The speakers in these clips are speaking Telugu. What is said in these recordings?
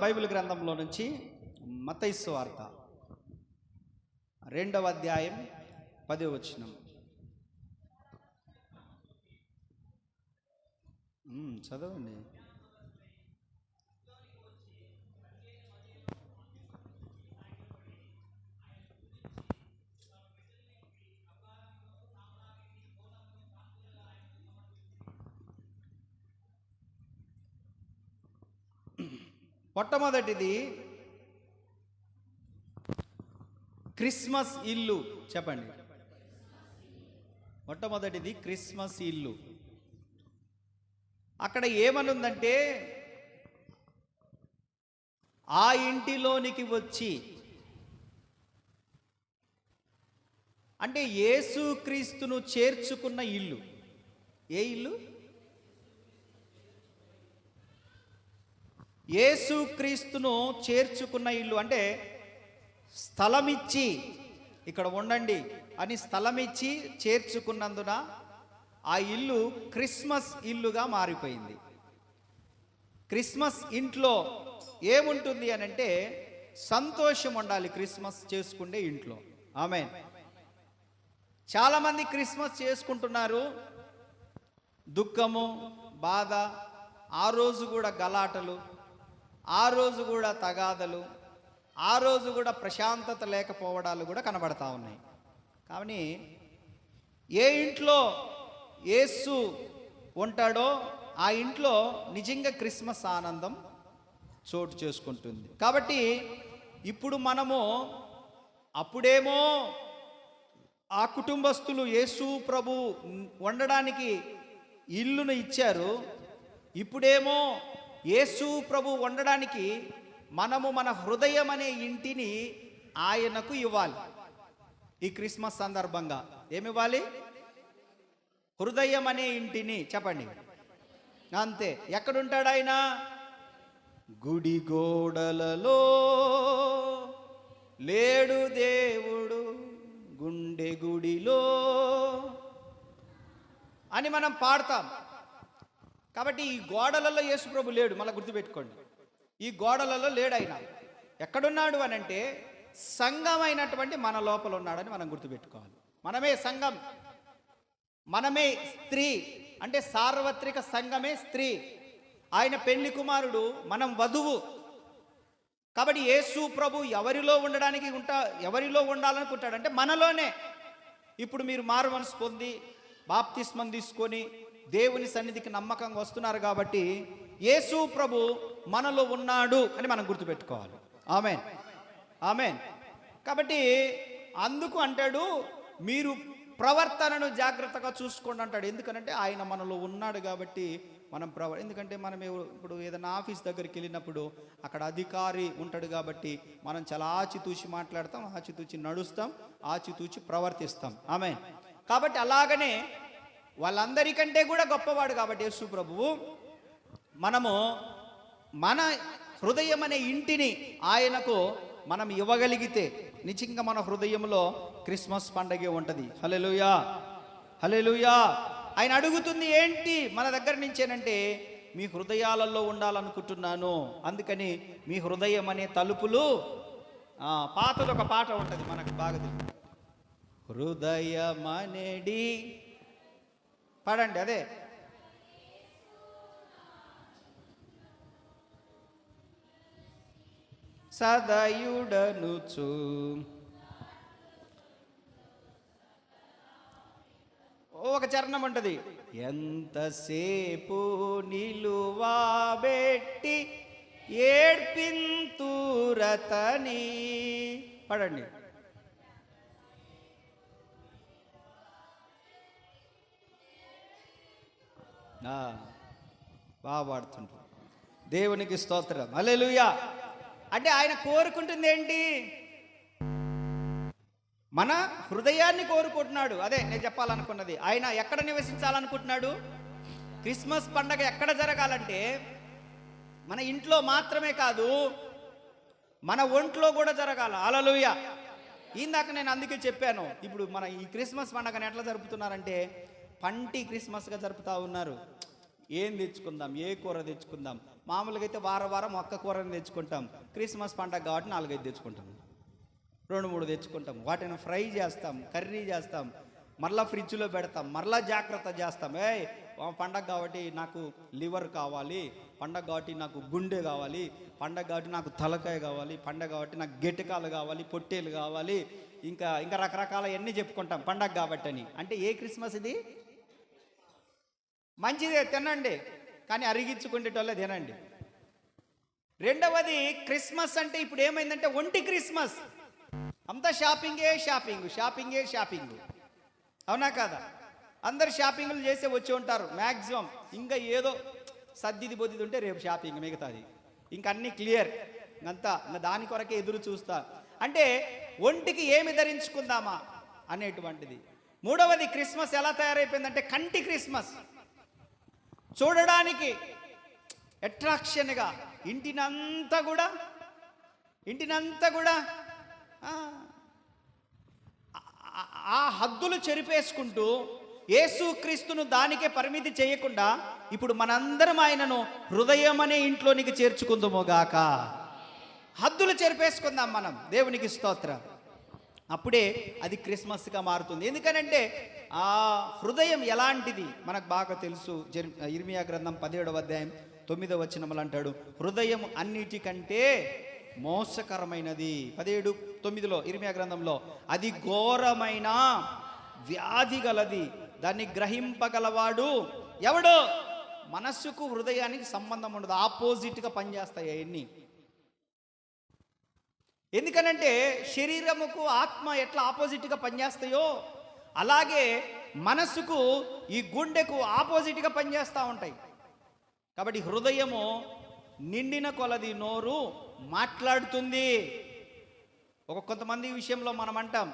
బైబిల్ గ్రంథంలో నుంచి మతైస్సు వార్త. రెండవ అధ్యాయం పదో వచనం. చదవండి. మొట్టమొదటిది క్రిస్మస్ ఇల్లు. చెప్పండి. మొట్టమొదటిది క్రిస్మస్ ఇల్లు. అక్కడ ఏమనుందంటే ఆ ఇంటిలోనికి వచ్చి అంటే యేసుక్రీస్తును చేర్చుకున్న ఇల్లు. ఏ ఇల్లు? యేసుక్రీస్తును చేర్చుకున్న ఇల్లు అంటే స్థలమిచ్చి ఇక్కడ ఉండండి అని స్థలమిచ్చి చేర్చుకున్నందున ఆ ఇల్లు క్రిస్మస్ ఇల్లుగా మారిపోయింది. క్రిస్మస్ ఇంట్లో ఏముంటుంది అని అంటే సంతోషం ఉండాలి క్రిస్మస్ చేసుకుండే ఇంట్లో. ఆమె చాలామంది క్రిస్మస్ చేసుకుంటున్నారు. దుఃఖము బాధ ఆ రోజు కూడా గలాటలు ఆ రోజు కూడా తగాదలు ఆ రోజు కూడా ప్రశాంతత లేకపోవడాలు కూడా కనబడతా ఉన్నాయి. కానీ ఏ ఇంట్లో యేసు ఉంటాడో ఆ ఇంట్లో నిజంగా క్రిస్మస్ ఆనందం చోటు చేసుకుంటుంది. కాబట్టి ఇప్పుడు మనము అప్పుడేమో ఆ కుటుంబస్తులు యేసు ప్రభు వండడానికి ఇల్లును ఇచ్చారు ఇప్పుడేమో యేసు ప్రభు వండడానికి మనము మన హృదయం అనే ఇంటిని ఆయనకు ఇవ్వాలి. ఈ క్రిస్మస్ సందర్భంగా ఏమి ఇవ్వాలి హృదయం అనే ఇంటిని చెప్పండి. అంతే. ఎక్కడుంటాడు ఆయన? గుడి గోడలలో. లేడు దేవుడు గుండె గుడిలో. అని మనం పాడతాం. కాబట్టి ఈ గోడలలో యేసుప్రభు లేడు. మళ్ళీ గుర్తుపెట్టుకోండి. ఈ గోడలలో లేడు ఆయన ఎక్కడున్నాడు అని అంటే సంఘమైనటువంటి మన లోపల ఉన్నాడని మనం గుర్తుపెట్టుకోవాలి. మనమే సంఘం. మనమే స్త్రీ. అంటే సార్వత్రిక సంఘమే స్త్రీ. ఆయన పెళ్ళి కుమారుడు మనం వధువు. కాబట్టి యేసు ప్రభు ఎవరిలో ఉండడానికి ఉంటా ఎవరిలో ఉండాలనుకుంటాడంటే మనలోనే. ఇప్పుడు మీరు మారు మనసు పొంది బాప్తిస్మం తీసుకొని దేవుని సన్నిధికి నమ్మకంగా వస్తున్నారు కాబట్టి యేసు ప్రభు మనలో ఉన్నాడు అని మనం గుర్తుపెట్టుకోవాలి. ఆమెన్. ఆమెన్. కాబట్టి అందుకు అంటాడు మీరు ప్రవర్తనను జాగ్రత్తగా చూసుకోండి అంటాడు. ఎందుకనంటే ఆయన మనలో ఉన్నాడు కాబట్టి మనం ప్రవ ఎందుకంటే మనం ఇప్పుడు ఏదైనా ఆఫీస్ దగ్గరికి వెళ్ళినప్పుడు అక్కడ అధికారి ఉంటాడు కాబట్టి మనం చాలా ఆచితూచి మాట్లాడతాం ఆచితూచి నడుస్తాం ఆచితూచి ప్రవర్తిస్తాం. ఆమె కాబట్టి అలాగనే వాళ్ళందరికంటే కూడా గొప్పవాడు కాబట్టి యేసు ప్రభువు. మనము మన హృదయం అనే ఇంటిని ఆయనకు మనం ఇవ్వగలిగితే నిజంగా మన హృదయంలో క్రిస్మస్ పండగే ఉంటుంది. హలెలుయా హలెలుయా ఆయన అడుగుతుంది ఏంటి? మన దగ్గర నుంచేనంటే మీ హృదయాలలో ఉండాలనుకుంటున్నాను. అందుకని మీ హృదయం అనే తలుపులు పాతలు ఒక పాట ఉంటుంది మనకు బాగా తెలుసు. హృదయమనేడి పాడండి అదే. సదయుడనుచు. ఒక చరణం ఉంటుంది. ఎంతసేపు నిలువాబెట్టి ఏడ్పింతురతని. పడండి. బాగా పాడుతుంటారు దేవునికి స్తోత్రం. అలెలుయా అంటే ఆయన కోరుకుంటుంది ఏంటి మన హృదయాన్ని కోరుకుంటున్నాడు. అదే నేను చెప్పాలనుకున్నది. ఆయన ఎక్కడ నివసించాలనుకుంటున్నాడు? క్రిస్మస్ పండగ ఎక్కడ జరగాలంటే మన ఇంట్లో మాత్రమే కాదు మన ఒంట్లో కూడా జరగాల. అలలుయ ఇందాక నేను అందుకే చెప్పాను. ఇప్పుడు మన ఈ క్రిస్మస్ పండగను ఎట్లా జరుపుతున్నారంటే పంటి క్రిస్మస్గా జరుపుతా ఉన్నారు. ఏం తెచ్చుకుందాం? ఏ కూర తెచ్చుకుందాం? మామూలుగా అయితే వారం వారం ఒక్క కూరని తెచ్చుకుంటాం. క్రిస్మస్ పండగ కాబట్టి నాలుగైదు తెచ్చుకుంటాం. రెండు మూడు తెచ్చుకుంటాం. వాటిని ఫ్రై చేస్తాం కర్రీ చేస్తాం మరలా ఫ్రిడ్జ్లో పెడతాం మరలా జాగ్రత్త చేస్తాం. ఏ పండగ కాబట్టి నాకు లివర్ కావాలి పండగ కాబట్టి నాకు గుండె కావాలి పండగ కాబట్టి నాకు తలకాయ కావాలి పండగ కాబట్టి నాకు గెటకాలు కావాలి పొట్టేలు కావాలి ఇంకా ఇంకా రకరకాల అన్నీ చెప్పుకుంటాం పండగ కాబట్టి అని. అంటే ఏ క్రిస్మస్ ఇది? మంచిదే తినండి. కానీ అరిగించుకునేటోళ్ళే తినండి. రెండవది క్రిస్మస్ అంటే ఇప్పుడు ఏమైందంటే ఒంటి క్రిస్మస్. అంతా షాపింగే షాపింగ్ షాపింగే షాపింగ్. అవునా కాదా? అందరు షాపింగ్లు చేసే వచ్చి ఉంటారు. మ్యాక్సిమం ఇంకా ఏదో సర్దిది బొద్దిది ఉంటే రేపు షాపింగ్ మిగతాది. ఇంకా అన్నీ క్లియర్. అంతా ఇంకా దాని కొరకే ఎదురు చూస్తా. అంటే ఒంటికి ఏమి ధరించుకుందామా అనేటువంటిది. మూడవది క్రిస్మస్ ఎలా తయారైపోయిందంటే కంటి క్రిస్మస్. చూడడానికి అట్రాక్షన్గా ఇంటినంతా కూడా ఇంటినంతా కూడా ఆ, హద్దులు చెరిపేసుకుంటూ యేసుక్రీస్తును దానికే పరిమితి చేయకుండా ఇప్పుడు మనందరం ఆయనను హృదయం అనే ఇంట్లోనికి చేర్చుకుందాముగాక హద్దులు చెరిపేసుకుందాం మనం దేవునికి స్తోత్రం. అప్పుడే అది క్రిస్మస్గా మారుతుంది. ఎందుకనంటే ఆ హృదయం ఎలాంటిది? మనకు బాగా తెలుసు. జర్ ఇర్మియా గ్రంథం పదిహేడవ అధ్యాయం తొమ్మిదవ వచనములు అంటాడు హృదయం అన్నిటికంటే మోసకరమైనది. పదిహేడు తొమ్మిదిలో ఇర్మియా గ్రంథంలో అది ఘోరమైన వ్యాధి గలది. దాన్ని గ్రహింపగలవాడు ఎవడు? మనస్సుకు హృదయానికి సంబంధం ఉండదు. ఆపోజిట్గా పనిచేస్తాయి అవన్నీ ఎందుకనంటే శరీరముకు ఆత్మ ఎట్లా ఆపోజిట్గా పనిచేస్తాయో అలాగే మనస్సుకు ఈ గుండెకు ఆపోజిట్గా పనిచేస్తూ ఉంటాయి. కాబట్టి హృదయము నిండిన కొలది నోరు మాట్లాడుతుంది. ఒక కొంతమంది విషయంలో మనం అంటాం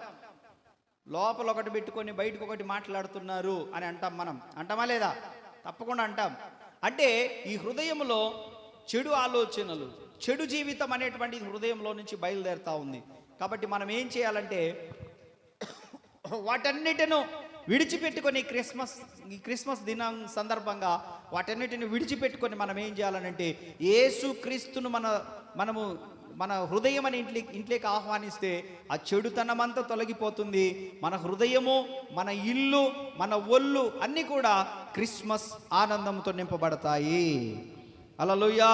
లోపల ఒకటి పెట్టుకొని బయటకు ఒకటి మాట్లాడుతున్నారు అని అంటాం మనం. అంటామా లేదా? తప్పకుండా అంటాం. అంటే ఈ హృదయంలో చెడు ఆలోచనలు చెడు జీవితం అనేటువంటి హృదయంలో నుంచి బయలుదేరుతా ఉంది. కాబట్టి మనం ఏం చేయాలంటే వాటన్నిటిను విడిచిపెట్టుకొని క్రిస్మస్ ఈ క్రిస్మస్ దినం సందర్భంగా వాటన్నిటిని విడిచిపెట్టుకొని మనం ఏం చేయాలనంటే యేసు క్రీస్తును మన మనము మన హృదయం అని ఇంట్లోకి ఇంట్లోకి ఆహ్వానిస్తే ఆ చెడుతనమంతా తొలగిపోతుంది. మన హృదయము మన ఇల్లు మన ఒళ్ళు అన్నీ కూడా క్రిస్మస్ ఆనందంతో నింపబడతాయి. అలలుయా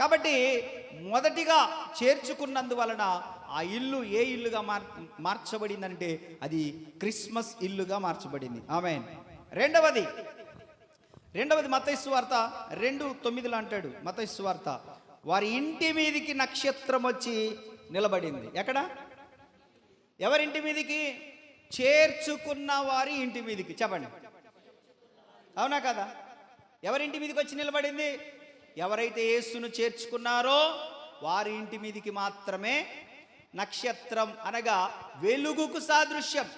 కాబట్టి మొదటిగా చేర్చుకున్నందువలన ఆ ఇల్లు ఏ ఇల్లుగా మార్ మార్చబడిందంటే అది క్రిస్మస్ ఇల్లుగా మార్చబడింది. ఆమె రెండవది రెండవది మతైస్సు వార్త రెండు తొమ్మిదిలో అంటాడు మతైస్సు వార్త. వారి ఇంటి మీదికి నక్షత్రం వచ్చి నిలబడింది. ఎక్కడ? ఎవరింటి మీదికి? చేర్చుకున్న వారి ఇంటి మీదికి. చెప్పండి. అవునా కదా? ఎవరింటి మీదకి వచ్చి నిలబడింది? ఎవరైతే యేసును చేర్చుకున్నారో వారి ఇంటి మీదికి మాత్రమే నక్షత్రం అనగా వెలుగుకు సాదృశ్యం.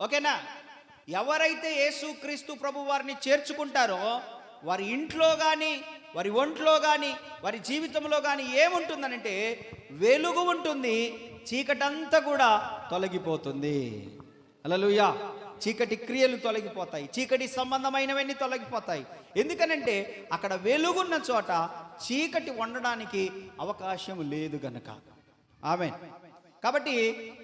ఓకేనా? ఎవరైతే యేసుక్రీస్తు ప్రభు వారిని చేర్చుకుంటారో వారి ఇంట్లో కానీ వారి ఒంట్లో కానీ వారి జీవితంలో కానీ ఏముంటుందనంటే వెలుగు ఉంటుంది చీకటంతా కూడా తొలగిపోతుంది. అలలుయా చీకటి క్రియలు తొలగిపోతాయి. చీకటి సంబంధమైనవన్నీ తొలగిపోతాయి. ఎందుకనంటే అక్కడ వెలుగున్న చోట చీకటి ఉండడానికి అవకాశం లేదు గనక. ఆమె కాబట్టి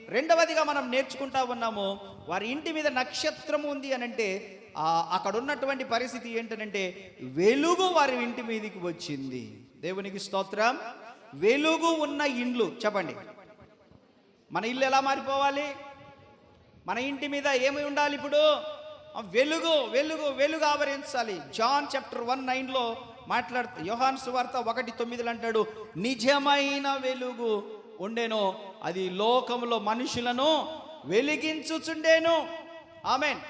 రెండవదిగా మనం నేర్చుకుంటా ఉన్నాము వారి ఇంటి మీద నక్షత్రం ఉంది అని అంటే అక్కడ ఉన్నటువంటి పరిస్థితి ఏంటనంటే వెలుగు వారి ఇంటి మీదకి వచ్చింది. దేవునికి స్తోత్రం. వెలుగు ఉన్న ఇండ్లు చెప్పండి. మన ఇల్లు ఎలా మారిపోవాలి? మన ఇంటి మీద ఏమి ఉండాలి ఇప్పుడు? వెలుగు వెలుగు వెలుగు ఆవరించాలి. జాన్ చాప్టర్ వన్ నైన్లో మాట్లాడుతూ యోహాన్ సువార్త ఒకటి తొమ్మిదిలో అంటాడు నిజమైన వెలుగు ఉండేను అది లోకంలో మనుషులను వెలిగించుచుండేను. ఆమెన్.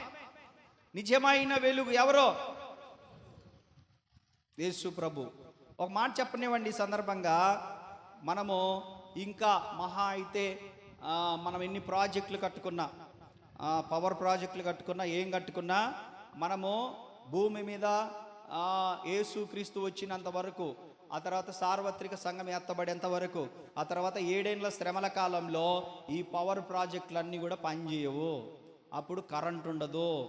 నిజమైన వెలుగు ఎవరో? యేసు ప్రభు. ఒక మాట చెప్పనివ్వండి ఈ సందర్భంగా. మనము ఇంకా మహా అయితే మనం ఎన్ని ప్రాజెక్టులు కట్టుకున్నా పవర్ ప్రాజెక్టులు కట్టుకున్నా ఏం కట్టుకున్నా మనము భూమి మీద ఏసుక్రీస్తు క్రీస్తు వచ్చినంత వరకు ఆ తర్వాత సార్వత్రిక సంఘం ఎత్తబడేంత వరకు ఆ తర్వాత ఏడేండ్ల శ్రమల కాలంలో ఈ పవర్ ప్రాజెక్టులన్నీ కూడా పనిచేయవు అప్పుడు కరెంట్ ఉండదు.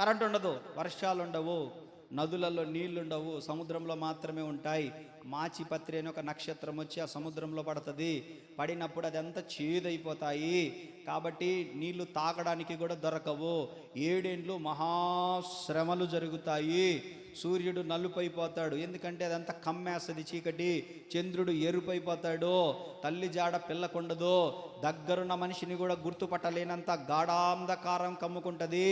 కరెంట్ ఉండదు. వర్షాలు ఉండవు నదులలో నీళ్ళుండవు. సముద్రంలో మాత్రమే ఉంటాయి. మాచిపత్రి అని ఒక నక్షత్రం వచ్చి ఆ సముద్రంలో పడుతుంది. పడినప్పుడు అదంతా చేదైపోతాయి. కాబట్టి నీళ్ళు తాగడానికి కూడా దొరకవు. ఏడేండ్లు మహాశ్రమలు జరుగుతాయి. సూర్యుడు నలుపైపోతాడు. ఎందుకంటే అదంతా కమ్మేస్తుంది చీకటి. చంద్రుడు ఎరుపైపోతాడు తల్లి జాడ పిల్లకుండదు దగ్గరున్న మనిషిని కూడా గుర్తుపట్టలేనంత గాఢాంధకారం కమ్ముకుంటది.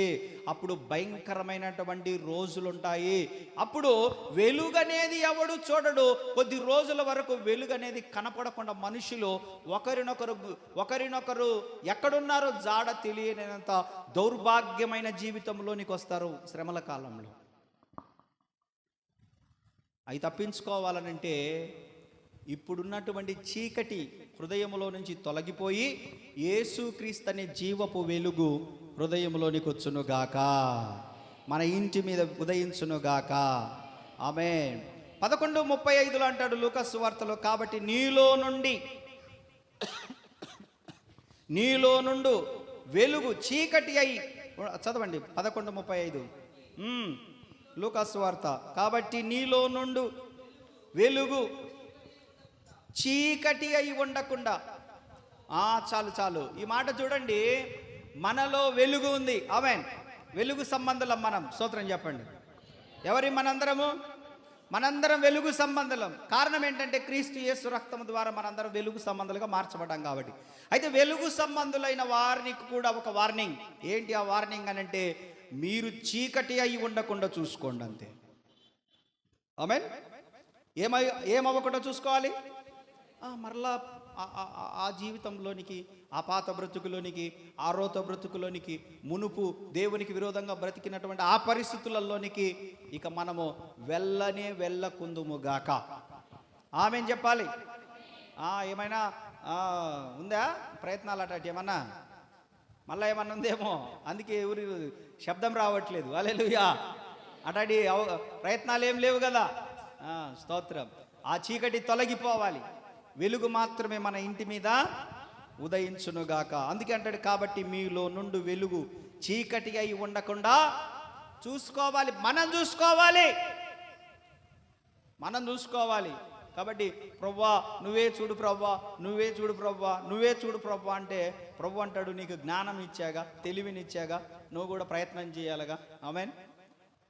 అప్పుడు భయంకరమైనటువంటి రోజులుంటాయి. అప్పుడు వెలుగనేది ఎవడు చూడడు. కొద్ది రోజుల వరకు వెలుగనేది కనపడకుండా మనుషులు ఒకరినొకరు ఒకరినొకరు ఎక్కడున్నారో జాడ తెలియనంత దౌర్భాగ్యమైన జీవితంలోనికి వస్తారు శ్రమల కాలంలో. అవి తప్పించుకోవాలనంటే ఇప్పుడున్నటువంటి చీకటి హృదయంలో నుంచి తొలగిపోయి యేసుక్రీస్తు అనే జీవపు వెలుగు హృదయంలోనికి వచ్చునుగాక. మన ఇంటి మీద ఉదయించునుగాక. ఆమె పదకొండు ముప్పై ఐదులో అంటాడు లూకస్ వార్తలో కాబట్టి నీలో నుండి నీలో నుండు వెలుగు చీకటి అయి చదవండి పదకొండు ముప్పై ఐదు. లూకాసువార్త. వార్త కాబట్టి నీలో నుండు వెలుగు చీకటి అయి ఉండకుండా. ఆ చాలు చాలు. ఈ మాట చూడండి. మనలో వెలుగు ఉంది. ఆమెన్. వెలుగు సంబంధులం మనం. సూత్రం చెప్పండి. ఎవరి మనందరము? మనందరం వెలుగు సంబంధులం. కారణం ఏంటంటే క్రీస్తు యేసు రక్తం ద్వారా మనందరం వెలుగు సంబంధాలుగా మార్చబడ్డాం కాబట్టి. అయితే వెలుగు సంబంధులైన వారికి కూడా ఒక వార్నింగ్. ఏంటి ఆ వార్నింగ్ అని అంటే మీరు చీకటి అయి ఉండకుండా చూసుకోండి అంతే. ఆమెన్? ఏమై ఏమవ్వకుండా చూసుకోవాలి? మరలా ఆ- జీవితంలోనికి ఆ పాత బ్రతుకులోనికి ఆ రోత బ్రతుకులోనికి మునుపు దేవునికి విరోధంగా బ్రతికినటువంటి ఆ పరిస్థితులలోనికి ఇక మనము వెళ్ళనే వెళ్ళకుందుముగాక. ఆమె చెప్పాలి? ఏమైనా ఉందా? ప్రయత్నాలు అట ఏమన్నా? మళ్ళీ ఏమన్నా ఉందేమో? అందుకే ఎవరు శబ్దం రావట్లేదు. అలెలుయా అటాడి ప్రయత్నాలు ఏం లేవు కదా స్తోత్రం. ఆ చీకటి తొలగిపోవాలి. వెలుగు మాత్రమే మన ఇంటి మీద ఉదయించునుగాక. అందుకే అంటాడు కాబట్టి మీలో నుండి వెలుగు చీకటి అయి ఉండకుండా చూసుకోవాలి. మనం చూసుకోవాలి. మనం చూసుకోవాలి. కాబట్టి ప్రవ్వా నువ్వే చూడు ప్రవ్వా నువ్వే చూడు ప్రవ్వా నువ్వే చూడు ప్రవ్వా అంటే ప్రభు అంటాడు నీకు జ్ఞానం ఇచ్చాగా తెలివినిచ్చాగా నువ్వు కూడా ప్రయత్నం చేయాలిగా. ఆమెన్?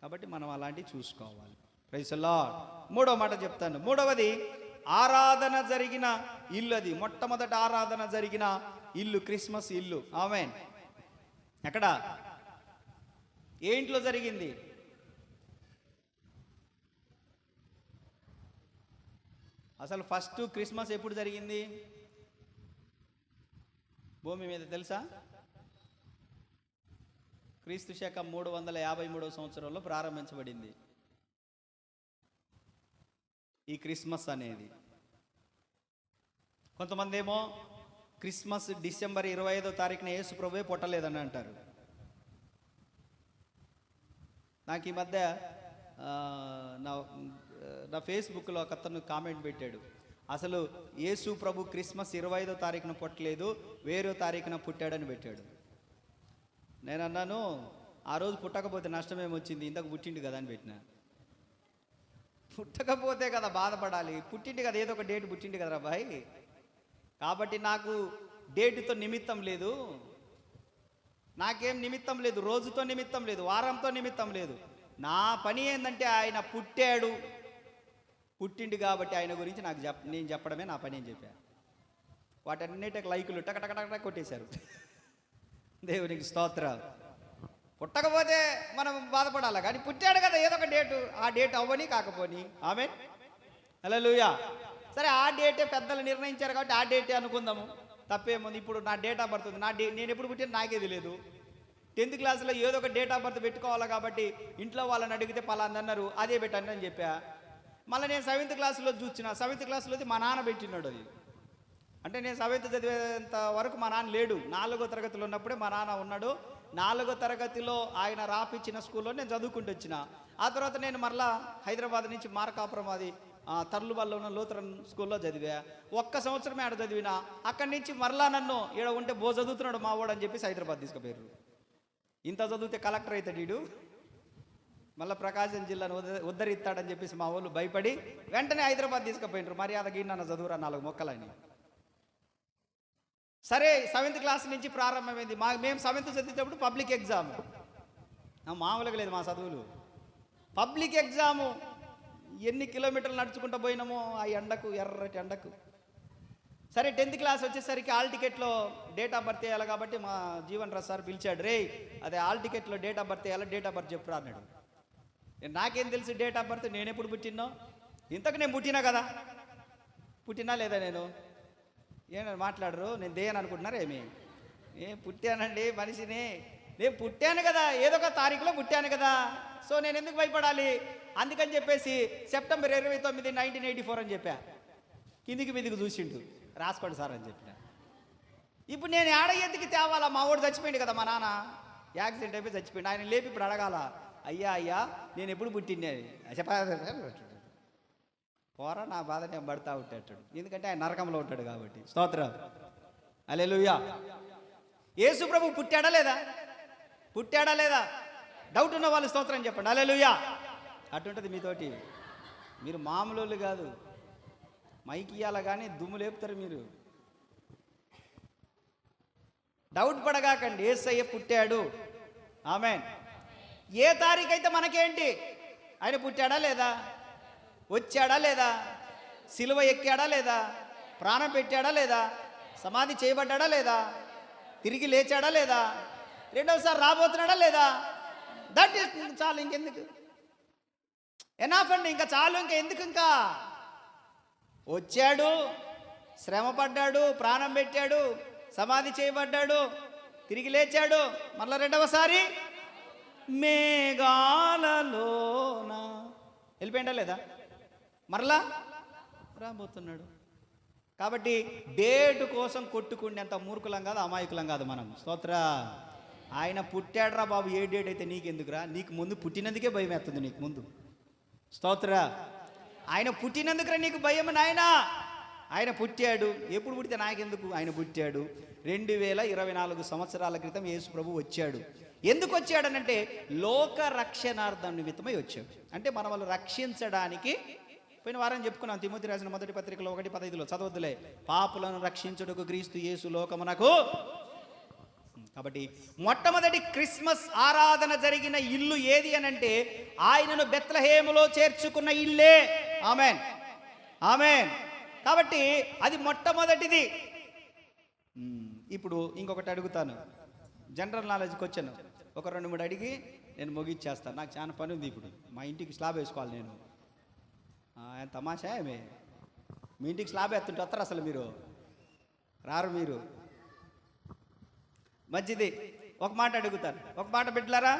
కాబట్టి మనం అలాంటివి చూసుకోవాలి. ప్రైసల్లా మూడో మాట చెప్తాను. మూడవది ఆరాధన జరిగిన ఇల్లు అది మొట్టమొదటి ఆరాధన జరిగిన ఇల్లు క్రిస్మస్ ఇల్లు. ఆమెన్? ఎక్కడ? ఏ ఇంట్లో జరిగింది? అసలు ఫస్ట్ క్రిస్మస్ ఎప్పుడు జరిగింది? భూమి మీద తెలుసా? క్రీస్తు శాఖ మూడు వందల యాభై మూడవ సంవత్సరంలో ప్రారంభించబడింది. ఈ క్రిస్మస్ అనేది. కొంతమంది ఏమో క్రిస్మస్ డిసెంబర్ ఇరవై ఐదో తారీఖున యేసు ప్రభువే పుట్టలేదని అంటారు. నాకు ఈ మధ్య నా నా ఫేస్బుక్లో ఒక అతను కామెంట్ పెట్టాడు. అసలు యేసు ప్రభు క్రిస్మస్ ఇరవై ఐదో తారీఖున పుట్టలేదు వేరే తారీఖున పుట్టాడని పెట్టాడు. నేను అన్నాను ఆ రోజు పుట్టకపోతే నష్టం ఏమొచ్చింది? ఇంతకు పుట్టిండు కదా అని పెట్టిన. పుట్టకపోతే కదా బాధపడాలి. పుట్టిండు కదా ఏదో ఒక డేట్ పుట్టిండు కదరా బాయ్. కాబట్టి నాకు డేటుతో నిమిత్తం లేదు. నాకేం నిమిత్తం లేదు రోజుతో నిమిత్తం లేదు వారంతో నిమిత్తం లేదు. నా పని ఏంటంటే ఆయన పుట్టాడు. పుట్టిండు కాబట్టి ఆయన గురించి నాకు చెప్ నేను చెప్పడమే నా పని అని చెప్పాను వాటన్నిటికి లైకులు టక కొట్టేశారు. దేవునికి స్తోత్రాలు. పుట్టకపోతే మనం బాధపడాలి? కానీ పుట్టాడు కదా ఏదో ఒక డేటు. ఆ డేట్ అవ్వని కాకపోని. ఆమె హల్లెలూయా. సరే ఆ డేటే పెద్దలు నిర్ణయించారు కాబట్టి ఆ డేటే అనుకుందాము. తప్పేముంది? ఇప్పుడు నా డేట్ ఆఫ్ బర్త్ ఉంది. నా డే నేను ఎప్పుడు పుట్టిన నాకే తెలియదు టెన్త్ క్లాస్లో ఏదో ఒక డేట్ ఆఫ్ బర్త్ పెట్టుకోవాలి కాబట్టి ఇంట్లో వాళ్ళని అడిగితే పలాందన్నారు అదే పెట్టండి అని చెప్పా. మళ్ళీ నేను సెవెంత్ క్లాస్లో చూసిన సెవెంత్ క్లాస్లో మా నాన్న పెట్టినాడు అది. అంటే నేను సెవెంత్ చదివేంత వరకు మా నాన్న లేడు. నాలుగో తరగతిలో ఉన్నప్పుడే మా నాన్న ఉన్నాడు. నాలుగో తరగతిలో ఆయన రాపిచ్చిన స్కూల్లో నేను చదువుకుంటూ వచ్చిన. ఆ తర్వాత నేను మరలా హైదరాబాద్ నుంచి మార్కాపురం అది తర్లుబల్లో ఉన్న లూథరన్ స్కూల్లో చదివా. ఒక్క సంవత్సరమే ఆడ చదివినా అక్కడి నుంచి మరలా నన్ను ఈడ ఉంటే బో చదువుతున్నాడు మా వాడు అని చెప్పేసి హైదరాబాద్ తీసుకుపోయారు ఇంత చదివితే కలెక్టర్ అవుతాడు వీడు మళ్ళీ ప్రకాశం జిల్లాను ఉద్ధరిస్తాడని చెప్పేసి మా వాళ్ళు భయపడి వెంటనే హైదరాబాద్ తీసుకుపోయినారు. మర్యాద గిన్నన్న చదువురా నాలుగు మొక్కలని. సరే సెవెంత్ క్లాస్ నుంచి ప్రారంభమైంది. మా మేము సెవెంత్ చదివేటప్పుడు పబ్లిక్ ఎగ్జామ్. మామూలుగా లేదు మా చదువులు. Public exam. ఎన్ని కిలోమీటర్లు నడుచుకుంటూ పోయినామో ఆ ఎండకు ఎర్రటి ఎండకు. సరే టెన్త్ క్లాస్ వచ్చేసరికి ఆల్ టికెట్లో డేట్ ఆఫ్ బర్త్ వేయాలి కాబట్టి మా జీవన్ రాజ్ సార్ పిలిచాడు రే అదే ఆల్ టికెట్లో డేట్ ఆఫ్ బర్త్ వేయాలి? డేట్ ఆఫ్ బర్త్ చెప్పురా అన్నాడు. నేను నాకేం తెలుసు డేట్ ఆఫ్ బర్త్ నేను ఎప్పుడు పుట్టినో ఇంతకు నేను పుట్టినా కదా? పుట్టినా లేదా నేను? ఏమని మాట్లాడరు నేను దేయను అనుకుంటున్నారు ఏమి? ఏ పుట్టానండి మనిషిని. నేను పుట్టాను కదా ఏదో ఒక తారీఖులో పుట్టాను కదా. సో నేను ఎందుకు భయపడాలి? అందుకని చెప్పేసి సెప్టెంబర్ ఇరవై తొమ్మిది నైన్టీన్ ఎయిటీ ఫోర్ అని చెప్పా. కిందికి మీదికి చూసిండు. రాసుకోండి సార్ అని చెప్పిన. ఇప్పుడు నేను ఆడ ఎత్తుకి తేవాలా? మా వాడు చచ్చిపోయింది కదా మా నాన్న. యాక్సిడెంట్ అయిపోయి చచ్చిపోయింది ఆయన లేపి ఇప్పుడు అడగాల? అయ్యా అయ్యా నేను ఎప్పుడు పుట్టిండేది చెప్పా పోరా నా బాధ నేను పడతా ఉంటాడు. ఎందుకంటే ఆయన నరకంలో ఉంటాడు కాబట్టి. స్తోత్రం. అలెలుయా యేసు ప్రభు పుట్టాడా లేదా? పుట్టాడా లేదా? డౌట్ ఉన్న వాళ్ళు స్తోత్రం చెప్పండి. అలెలుయా అటుంటుంది మీతోటి. మీరు మామూలు వాళ్ళు కాదు. మైకి ఇవ్వాల కానీ దుమ్ము లేపుతారు మీరు. డౌట్ పడగాకండి. ఏసయ్య పుట్టాడు. ఆమెన్. ఏ తారీఖు అయితే మనకేంటి? ఆయన పుట్టాడా లేదా? వచ్చాడా లేదా? సిలువ ఎక్కాడా లేదా? ప్రాణం పెట్టాడా లేదా? సమాధి చేయబడ్డాడా లేదా? తిరిగి లేచాడా లేదా? రెండవసారి రాబోతున్నాడా లేదా? దట్ ఈస్ చాలు ఇంకెందుకు? ఎనాఫ్ అండి ఇంకా చాలు ఇంకా ఎందుకు ఇంకా? వచ్చాడు శ్రమ పడ్డాడు ప్రాణం పెట్టాడు సమాధి చేయబడ్డాడు తిరిగి లేచాడు. మళ్ళీ రెండవసారి మేఘాలలోన. వెళ్ళిపోయిందా లేదా? మరలా? రాబోతున్నాడు. కాబట్టి డేటు కోసం కొట్టుకునేంత మూర్ఖులం కాదు అమాయకులం కాదు మనం. స్తోత్ర. ఆయన పుట్టాడురా బాబు ఏ డేట్ అయితే నీకెందుకురా? నీకు ముందు పుట్టినందుకే భయం వేస్తుంది నీకు ముందు. స్తోత్ర. ఆయన పుట్టినందుకురా నీకు భయం నాయన? ఆయన పుట్టాడు. ఎప్పుడు పుడితే నాకెందుకు? ఆయన పుట్టాడు. రెండు వేల ఇరవై నాలుగు సంవత్సరాల క్రితం యేసు ప్రభు వచ్చాడు. ఎందుకు వచ్చాడనంటే లోక రక్షణార్థం నిమిత్తమై వచ్చాడు. అంటే మన వాళ్ళు రక్షించడానికి పోయిన వారం చెప్పుకున్నాం తిమోతి రాసిన మొదటి పత్రికలో ఒకటి పదైదులో చదవద్దులే. పాపులను రక్షించుటకు క్రీస్తు యేసు లోకమునకు. కాబట్టి మొట్టమొదటి క్రిస్మస్ ఆరాధన జరిగిన ఇల్లు ఏది అని అంటే ఆయనను బెత్లహేములో చేర్చుకున్న ఇల్లే. ఆమెన్. ఆమెన్. కాబట్టి అది మొట్టమొదటిది. ఇప్పుడు ఇంకొకటి అడుగుతాను. జనరల్ నాలెడ్జ్కి వచ్చాను ఒక రెండు మూడు అడిగి నేను ముగిచ్చేస్తాను నాకు చాలా పని ఉంది ఇప్పుడు. మా ఇంటికి స్లాబ్ వేసుకోవాలి నేను. తమాషా ఏమే? మీ ఇంటికి స్లాబ్ ఎత్తుంటే వస్తారు అసలు మీరు? రారు మీరు. మంచిది ఒక మాట అడుగుతాను. ఒక మాట బిడ్డలారా